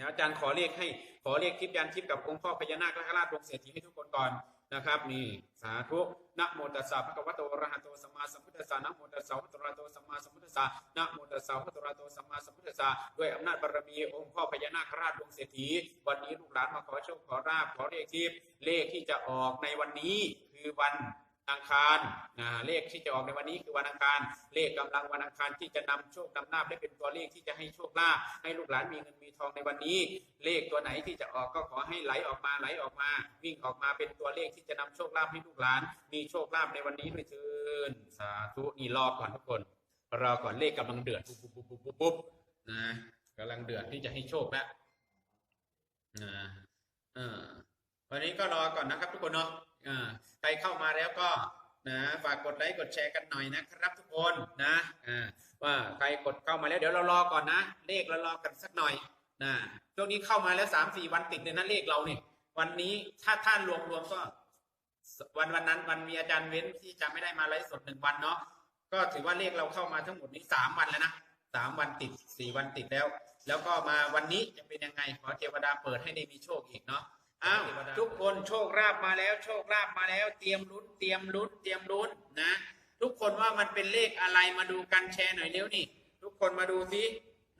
นะอาจารย์ขอเลขให้ขอเลขทิพย์ยันทิพย์กับองค์พ่อพญานาคและราชวงเศรษฐีให้ทุกคนก่อนนะครับนี่สาธุนะโมตัสสะภะคะวะโตระหะโตสัมมาสัมพุทธัสสะนะโมตัสสะภะคะตอะระโตสัมมาสัมพุทธัสสะนะโมตัสสะภะคะตอะระโตสัมมาสัมพุทธัสสะด้วยอำนาจบารมีองค์พ่อพญานาคราชวงเศรษฐีวันนี้ลูกหลานมาขอโชคขอราบขอเลขทิพย์เลขที่จะออกในวันนี้คือวัน อังคารนะเลขที่จะออกในวันนี้คือวันอังคาร เลขกำลังวันอังคารที่จะนำโชคนำลาภได้เป็นตัวเลขที่จะให้โชคลาภให้ลูกหลานมีเงินมีทองในวันนี้ เลขตัวไหนที่จะออกก็ขอให้ไหลออกมาไหลออกมา วิ่งออกมาเป็นตัวเลขที่จะนำโชคลาภให้ลูกหลาน มีโชคลาภในวันนี้ด้วยเถินสาธุนี่รอก่อนทุกคนรอก่อนเลขกำลังเดือดปุ๊บปุ๊บปุ๊บปุ๊บปุ๊บนะกำลังเดือดที่จะให้โชคแล้วนะเออ วันนี้ก็รอก่อนนะครับทุกคนเนาะใครเข้ามาแล้วก็นะฝากกดไลค์กดแชร์กันหน่อยนะครับทุกคนนะว่าใครกดเข้ามาแล้วเดี๋ยวเรารอก่อนนะ เลขเรารอกันสักหน่อยนะช่วงนี้เข้ามาแล้วสามสี่วันติดเลยนะเลขเราเนี่ยวันนี้ถ้าท่านรวมรวมก็ วันวันนั้นวันมีอาจารย์เว้นที่จะไม่ได้มาไลฟ์สดหนึ่งวันเนาะก็ถือว่าเลขเราเข้ามาทั้งหมดนี้สามวันแล้วนะสามวันติดสี่วันติดแล้ว แล้วก็มาวันนี้จะเป็นยังไงขอเทวดาเปิดให้ได้มีโชคอีกเนาะ อ้าวทุกคนโชคลาภมาแล้ว โชคลาภมาแล้ว เตรียมลุ้นเตรียมลุ้นเตรียมลุ้นนะ ทุกคนว่ามันเป็นเลขอะไรมาดูกันแชร์หน่อยเร็วนี่ ทุกคนมาดูสิ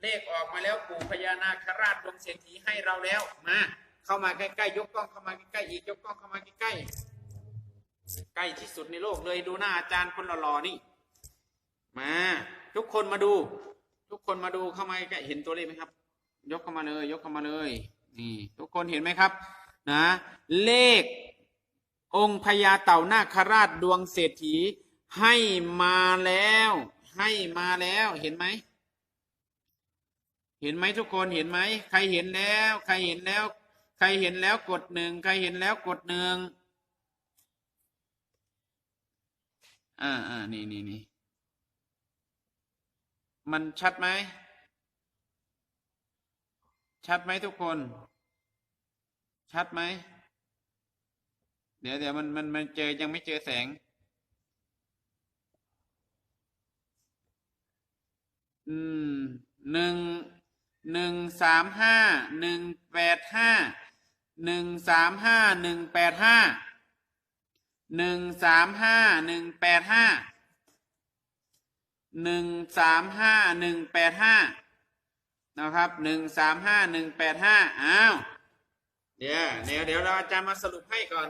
เลขออกมาแล้วปู่พญานาคราชดวงเศรษฐีให้เราแล้วมา เข้ามาใกล้ๆยกกล้องเข้ามาใกล้ๆอีกยกกล้องเข้ามาใกล้ๆใกล้ที่สุดในโลกเลยดูหน้าอาจารย์คนหล่อๆนี่ มา ทุกคนมาดู ทุกคนมาดูเข้ามาใกล้เห็นตัวเลขไหมครับ ยกเข้ามาเลย ยกเข้ามาเลย นี่ ทุกคนเห็นไหมครับ นะเลของค์พญาเต่านาคราชดวงเศรษฐีให้มาแล้ว ให้มาแล้วเห็นไหม เห็นไหมทุกคนเห็นไหม ใครเห็นแล้ว ใครเห็นแล้ว ใครเห็นแล้วกดหนึ่งใครเห็นแล้วกดหนึ่งอ่าอ่านี่นี่นี่มันชัดไหม ชัดไหมทุกคน ชัดไหม เดี๋ยวเดี๋ยวมันมันมันเจอยังไม่เจอแสง อืมหนึ่งหนึ่งสามห้าหนึ่งแปดห้าหนึ่งสามห้าหนึ่งแปดห้าหนึ่งสามห้าหนึ่งแปดห้าหนึ่งสามห้าหนึ่งแปดห้านะครับหนึ่งสามห้าหนึ่งแปดห้าอ้าว เดี๋ยวเดี๋ยวเดี๋ยวเราอาจารย์มาสรุปให้ก่อน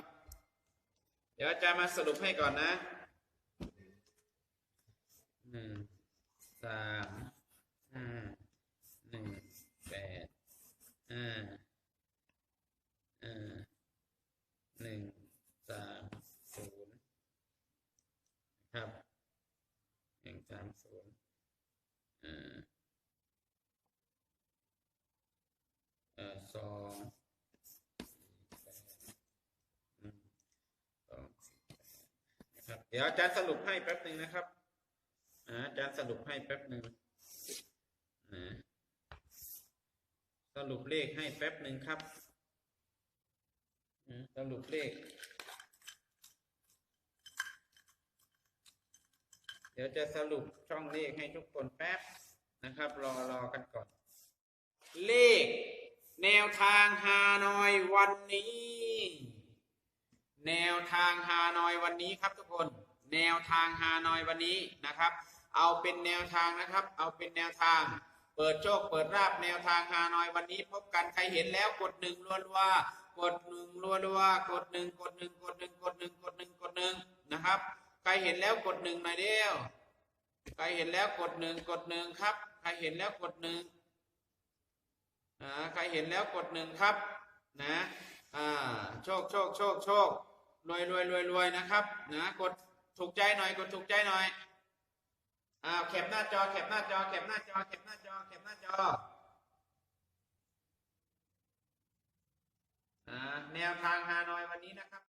เดี๋ยวอาจารย์มาสรุปให้ก่อนนะหนึ่งสามห้าหนึ่งแปดห้าอ่าหนึ่งสามศูนย์ครับหนึ่งสามศูนย์อ่าเอ่อสองสี่แปดอืมสองสี่แปดนะครับ เดี๋ยวอาจารย์สรุปให้แป๊บหนึ่งนะครับอาจารย์สรุปให้แป๊บหนึ่งสรุปเลขให้แป๊บหนึ่งครับสรุปเลข เดี๋ยวจะสรุปช่องเลขให้ทุกคนแป๊บนะครับ รอรอกันก่อน เลขแนวทางฮานอยวันนี้ แนวทางฮานอยวันนี้ครับทุกคน แนวทางฮานอยวันนี้นะครับ เอาเป็นแนวทางนะครับ เอาเป็นแนวทาง เปิดโชคเปิดราบแนวทางฮานอยวันนี้ พบกันใครเห็นแล้วกดหนึ่งรัวๆกดหนึ่งรัวๆกดหนึ่งกดหนึ่งกดหนึ่งกดหนึ่งกดหนึ่งกดหนึ่งนะครับ ใครเห็นแล้วกดหนึ่งหน่อยเดียวใครเห็นแล้วกดหนึ่งกดหนึ่งครับ ใครเห็นแล้วกดหนึ่งอ่าใครเห็นแล้วกดหนึ่งครับนะอ่าโชคโชคโชคโชค รวยรวยรวยรวยนะครับนะกดถูกใจหน่อยกดถูกใจหน่อยอ่าแคปหน้าจอแคปหน้าจอแคปหน้าจอแคปหน้าจอแคปหน้าจออ่าแนวทางฮานอยวันนี้นะครับ